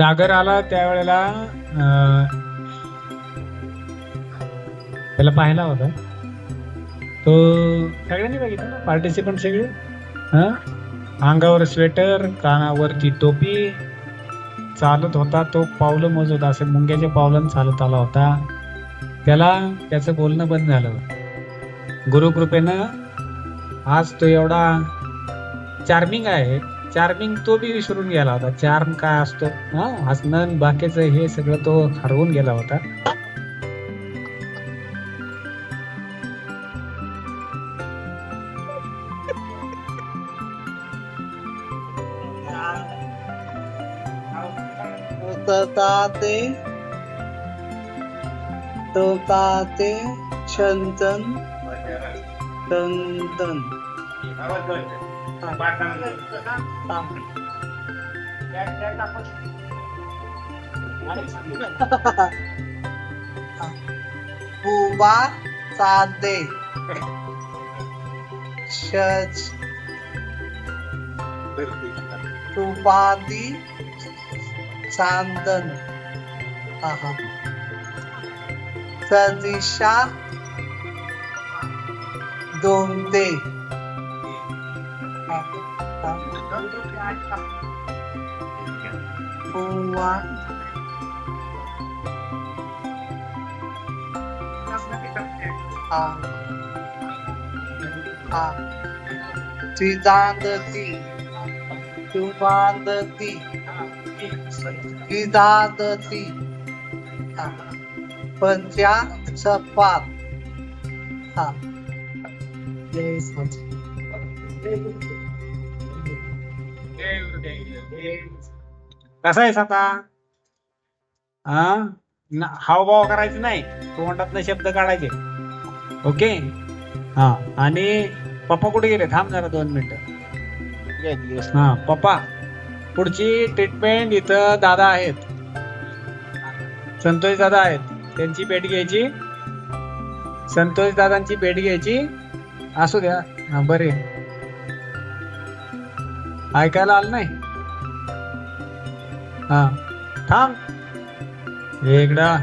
सागर आला त्यावेळेला त्याला पाहिला होता. तो सगळ्यांनी बघितलं ना पार्टिसिपंट सगळे. अंगावर स्वेटर कानावरती टोपी. चालत होता तो पावलं मोजत असे मुंग्याच्या पावलं चालत आला होता. त्याला त्याचं बोलणं बंद झालं. गुरुकृपेनं आज तो एवढा चार्मिंग आहे. चार्मिंग तो बी विसरून गेला होता. चार्म काय असतो? हा हसणं बाकीचं हे सगळं तो हरवून गेला होता. तताते तताते चंदन दंदन बुवा चांदे शच. सुपादी चांदन. सदिशा दोंदे बुवा हा हा त्रिदांदती तुमांदती त्रिदांदती हा पंचा सपात हा Yes, yes. कसा आहेस आता? हा हावभाव करायचे नाही. तोंडातनं शब्द काढायचे. ओके? हा. आणि पप्पा कुठे गेले? थांब जरा दोन मिनिटं. हा पप्पा पुढची ट्रीटमेंट इथं दादा आहेत. संतोष दादा आहेत. त्यांची भेट घ्यायची. संतोष दादांची भेट घ्यायची. असू द्या. हा बरे. ऐकायला आलं नाही? हा. थांब. एकदा.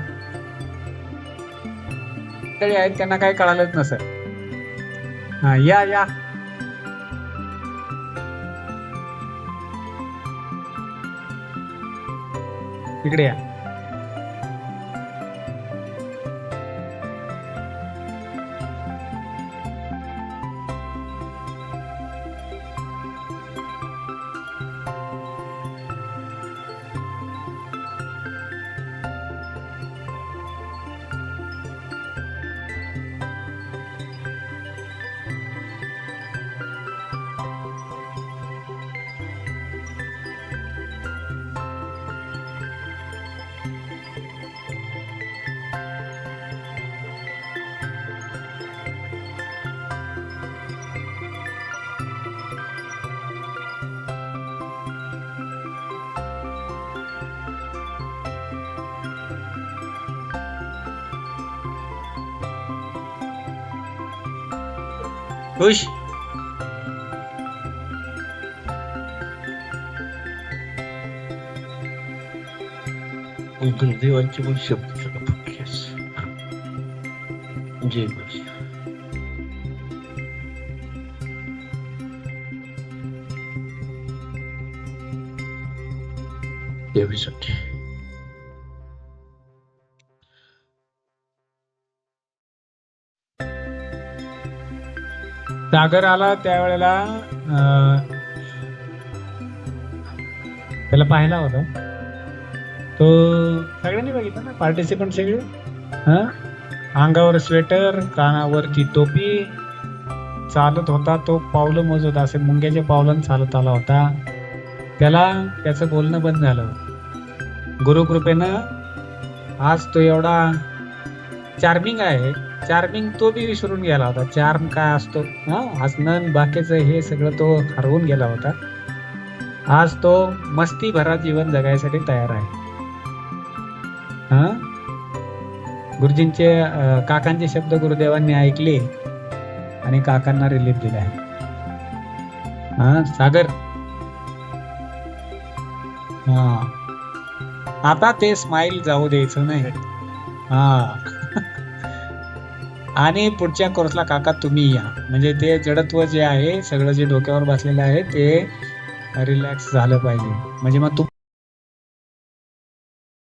तरी आहेत त्यांना काही कळालंच नसेल. हा या या. इकडे या. 으이씨 오늘도 완전히 시험부터가 붙겠어. 이제 이것이야 여기서 सागर आला त्यावेळेला त्याला पाहिला होता. तो सगळ्यांनी बघितलं ना पार्टिसिपंट सगळे? हा? अंगावर स्वेटर कानावरती टोपी चालत होता तो पावलं मोजत असे मुंग्याच्या पावलं चालत आला होता. त्याला त्याचं बोलणं बंद झालं. गुरुकृपेनं आज तो एवढा चार्मिंग आहे. चार्मिंग तो बी विसरून गेला होता. चार्म काय असतो? हा? हसणं बाकीचं हे सगळं तो हरवून गेला होता. आज तो मस्ती भरा जीवन जगायसाठी तयार आहे. हा? गुरुजींचे काकांचे शब्द गुरुदेवांनी ऐकले आणि काकांना रिलीफ दिला आहे. हा? सागर? हा. आता ते स्माइल जाऊ द्यायचं नाही. हा. आणि पुढच्या कोर्सला काका तुम्ही या. म्हणजे ते जडत्व जे आहे सगळं जे डोक्यावर बसलेलं आहे ते रिलॅक्स झालं पाहिजे. म्हणजे मग तू